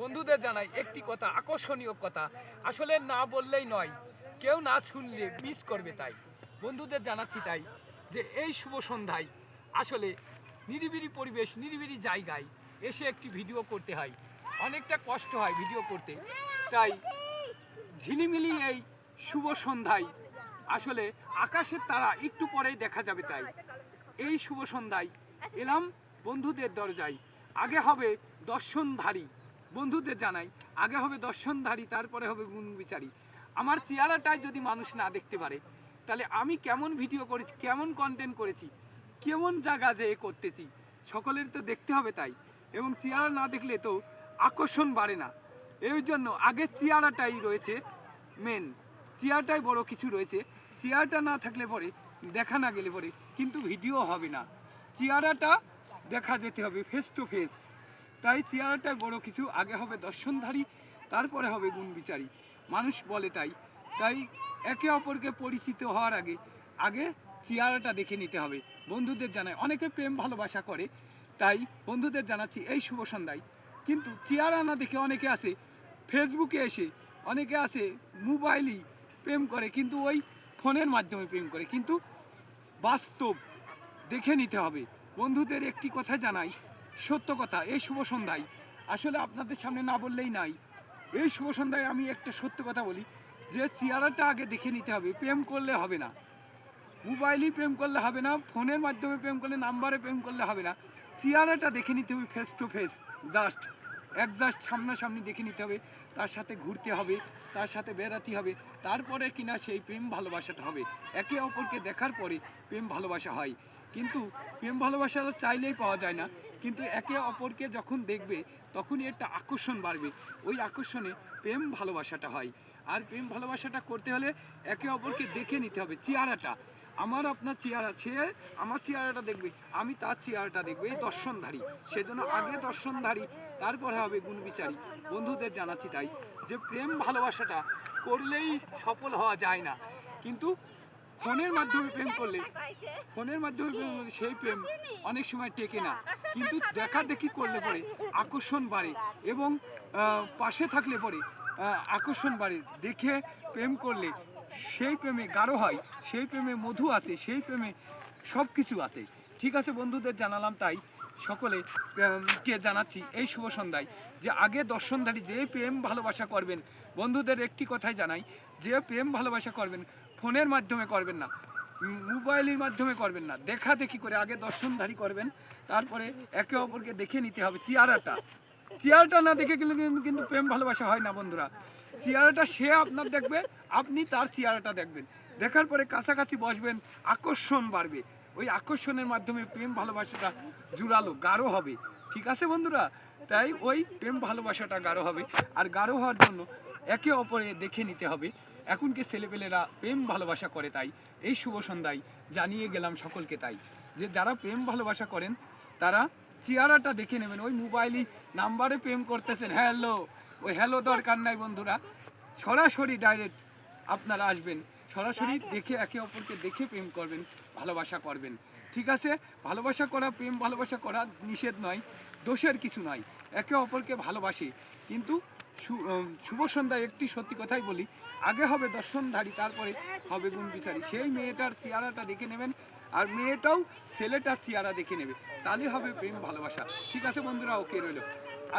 বন্ধুদের জানাই একটি কথা, আকর্ষণীয় কথা। আসলে না বললেই নয়, কেউ না শুনলে মিস করবে তাই। বন্ধুদের জানাচ্ছি তাই যে এই শুভ সন্ধ্যায় আসলে নিরিবিলি পরিবেশ, নিরিবিলি জায়গায় এসে একটি ভিডিও করতে হয়। অনেকটা কষ্ট হয় ভিডিও করতে। তাই ঝিলিমিলি এই শুভ সন্ধ্যায় আসলে আকাশের তারা একটু পরেই দেখা যাবে তাই। এই শুভ সন্ধ্যায় এলাম বন্ধুদের দরজায়। আগে হবে দর্শনধারী। বন্ধুদের জানাই, আগে হবে দর্শনধারী, তারপরে হবে গুণ বিচারী। আমার চেহারাটাই যদি মানুষ না দেখতে পারে, তাহলে আমি কেমন ভিডিও করেছি, কেমন কন্টেন্ট করেছি, কেমন জায়গা যেয়ে করতেছি, সকলের তো দেখতে হবে তাই। এবং চেহারা না দেখলে তো আকর্ষণ বাড়ে না। এই জন্য আগে চেয়ারাটাই রয়েছে মেন চেয়ারটাই বড় কিছু রয়েছে। চেয়ারটা না থাকলে পরে, দেখা না গেলে পরে কিন্তু ভিডিও হবে না। চেয়ারাটা দেখা যেতে হবে ফেস টু ফেস তাই চেয়ারটা বড় কিছু, আগে হবে দর্শনধারী, তারপরে হবে গুণ বিচারী। মানুষ বলে তাই। তাই একে অপরকে পরিচিত হওয়ার আগে আগে চেয়ারাটা দেখে নিতে হবে। বন্ধুদের জানায় অনেকে প্রেম ভালোবাসা করে, তাই বন্ধুদের জানাচ্ছি, এই শুভ সন্ধ্যায়। কিন্তু চেয়ারা না দেখে অনেকে আছে, ফেসবুকে এসে, অনেকে আছে, মোবাইলই প্রেম করে, কিন্তু ওই ফোনের মাধ্যমে প্রেম করে। কিন্তু বাস্তব দেখে নিতে হবে। বন্ধুদের একটি কথা জানাই সত্য কথা, এই শুভ সন্ধ্যায়। আসলে আপনাদের সামনে না বললেই নাই। এই শুভ সন্ধ্যায় আমি একটা সত্য কথা বলি, যে চেয়ারাটা আগে দেখে নিতে হবে, প্রেম করলে হবে না। মোবাইলই প্রেম করলে হবে না, ফোনের মাধ্যমে প্রেম করলে, নাম্বারে প্রেম করলে হবে না। চেয়ারাটা দেখে নিতে হবে ফেস টু ফেস জাস্ট এক জাস্ট সামনাসামনি দেখে নিতে হবে, তার সাথে ঘুরতে হবে, তার সাথে বেড়াতে হবে, তারপরে কিনা সেই প্রেম ভালোবাসাটা হবে। একে অপরকে দেখার পরে প্রেম ভালোবাসা হয়। কিন্তু প্রেম ভালোবাসা চাইলেই পাওয়া যায় না। কিন্তু একে অপরকে যখন দেখবে, তখনই একটা আকর্ষণ বাড়বে। ওই আকর্ষণে প্রেম ভালোবাসাটা হয়। আর প্রেম ভালোবাসাটা করতে হলে একে অপরকে দেখে নিতে হবে চেয়ারাটা আমার আপনার চেয়ারা সে আমার চেয়ারাটা দেখবে, আমি তার চেয়ারাটা দেখব। এই দর্শনধারী সেজন্য আগে দর্শনধারী, তারপরে হবে গুণবিচারী। বন্ধুদের জানাচ্ছি তাই যে, প্রেম ভালোবাসাটা করলেই সফল হওয়া যায় না। কিন্তু ফোনের মাধ্যমে প্রেম করলে ফোনের মাধ্যমে প্রেম করলে সেই প্রেম অনেক সময় টেকে না। কিন্তু দেখা দেখি করলে পরে আকর্ষণ বাড়ে এবং পাশে থাকলে পরে আকর্ষণ বাড়ে। দেখে প্রেম করলে সেই প্রেমে গাঢ় হয় সেই প্রেমে মধু আছে সেই প্রেমে সব কিছু আছে। ঠিক আছে বন্ধুদের জানালাম তাই সকলে কে জানাচ্ছি এই শুভ সন্ধ্যায় যে আগে দর্শনধারী যে প্রেম ভালোবাসা করবেন বন্ধুদের একটি কথাই জানাই যে প্রেম ভালোবাসা করবেন ফোনের মাধ্যমে করবেন না, মোবাইলের মাধ্যমে করবেন না। দেখা দেখি করে? আগে দর্শনধারী করবেন, তারপরে একে অপরকে দেখে নিতে হবে চেয়ারাটা চেয়ারটা না দেখে গেলে কিন্তু- প্রেম ভালোবাসা হয় না বন্ধুরা। চেয়ারটা সে আপনার দেখবে, আপনি তার চেয়ারটা দেখবেন। দেখার পরে কাছাকাছি বসবেন, আকর্ষণ বাড়বে। ওই আকর্ষণের মাধ্যমে প্রেম ভালোবাসাটা জুড়ালো, গাঢ় হবে। ঠিক আছে বন্ধুরা? তাই ওই প্রেম ভালোবাসাটা গাঢ় হবে। আর গাঢ় হওয়ার জন্য একে অপরে দেখে নিতে হবে। এখনকে ছেলেপেলেরা প্রেম, ভালোবাসা করে তাই। এই শুভ সন্ধ্যায় জানিয়ে গেলাম সকলকে তাই। যে যারা প্রেম, ভালোবাসা করেন, তারা চেহারাটা দেখে নেবেন। ওই মোবাইলই নাম্বারে প্রেম করতেছেন। হ্যালো, ওই হ্যালো দরকার নাই বন্ধুরা। সরাসরি ডাইরেক্ট আপনারা আসবেন। সরাসরি দেখে একে অপরকে দেখে প্রেম করবেন, ভালোবাসা করবেন। ঠিক আছে? ভালোবাসা করা, প্রেম, ভালোবাসা করা নিষেধ নয়। দোষের কিছু নয়। একে অপরকে ভালোবাসে। কিন্তু শুভ সন্ধ্যা একটি সত্যি কথাই বলি। আগে হবে দর্শনধারী তারপরে হবে গুণ বিচারী সেই মেয়েটার চেহারাটা দেখে নেবেন, আর মেয়েটাও ছেলেটার চেহারা দেখে নেবে। তাহলে হবে প্রেম ভালোবাসা। ঠিক আছে বন্ধুরা, ওকে রইল।